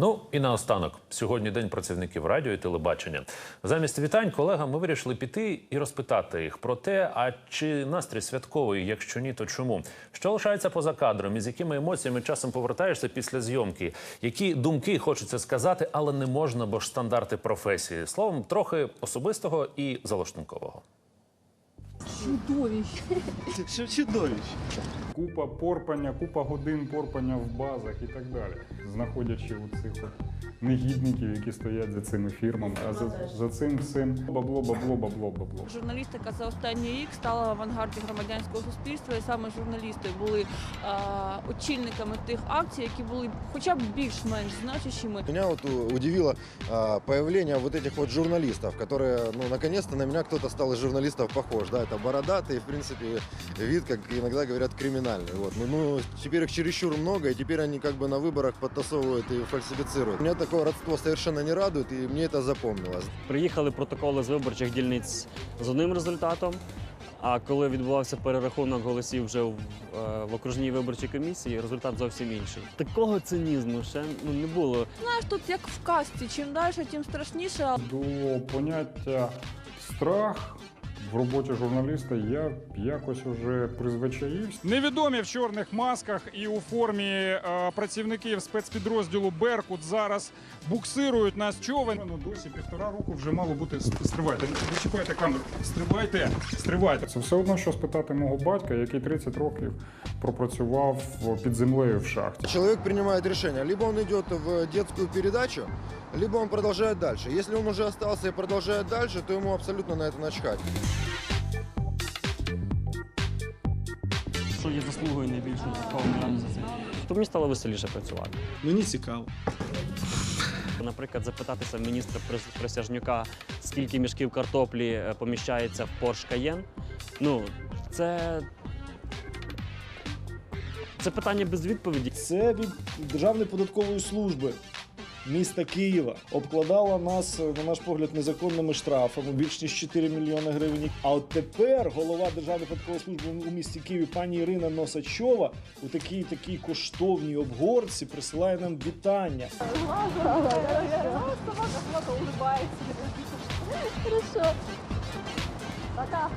Ну і наостанок, сьогодні день працівників радіо і телебачення. Замість вітань колегам ми вирішили піти і розпитати їх про те, а чи настрій святковий, якщо ні, то чому? Що лишається поза кадром, і з якими емоціями часом повертаєшся після зйомки? Які думки хочеться сказати, але не можна, бо ж стандарти професії. Словом, трохи особистого і залаштункового. Чудовище. Що чудовище Купа порпання, купа годин порпання в базах і так далі, знаходячи у цих от негідників, які стоять за цими фірмами. А за, за цим всім бабло, бабло, бабло, бабло. Журналістика за останній рік стала в авангарді громадянського суспільства, і саме журналісти були е, очільниками тих акцій, які були хоча б більш-менш значущими. Меня вот у- удивило а, появление вот этих вот журналистов, которые, ну, наконец-то на меня кто-то стал из журналистов похож, да, это бородатый, в принципе, вид, как иногда говорят, криминальный, вот. Ну, ну, теперь их чересчур много, и теперь они как бы на выборах подтасовывают и фальсифицируют. Меня такое родство совершенно не радует, и мне это запомнилось. Приїхали протоколи з виборчих дільниць з одним результатом. А коли відбувався перерахунок голосів вже в, е, в окружній виборчій комісії, результат зовсім інший. Такого цинізму ще ну, не було. Знаєш, тут як в касті, чим далі, тим страшніше. До поняття страх в роботі журналіста я якось уже призвичаївся. Невідомі в чорних масках і у формі е, працівників спецпідрозділу Беркут зараз буксирують нас човен. Ну досі півтора року вже мало бути. Стривайте, не чіпайте камеру. Стривайте, стривайте. Це все одно, що спитати мого батька, який 30 років пропрацював під землею в шахті. Человек принимает решение, либо он идет в детскую передачу, либо он продолжает дальше. Если он уже остался и продолжает дальше, то ему абсолютно на это начхать. Що є заслугою найбільшою реально за це. То мені стало веселіше працювати. Мені цікаво. Наприклад, запитатися міністра Присяжнюка, скільки мішків картоплі е, поміщається в Porsche Cayenne, ну це. Це питання без відповіді. Це від Державної податкової служби міста Києва обкладала нас, на наш погляд, незаконними штрафами більш ніж 4 мільйони гривень. А от тепер голова Державної податкової служби у місті Києві пані Ірина Носачова у такій такій коштовній обгорці присилає нам вітання. Хорошо. Пока.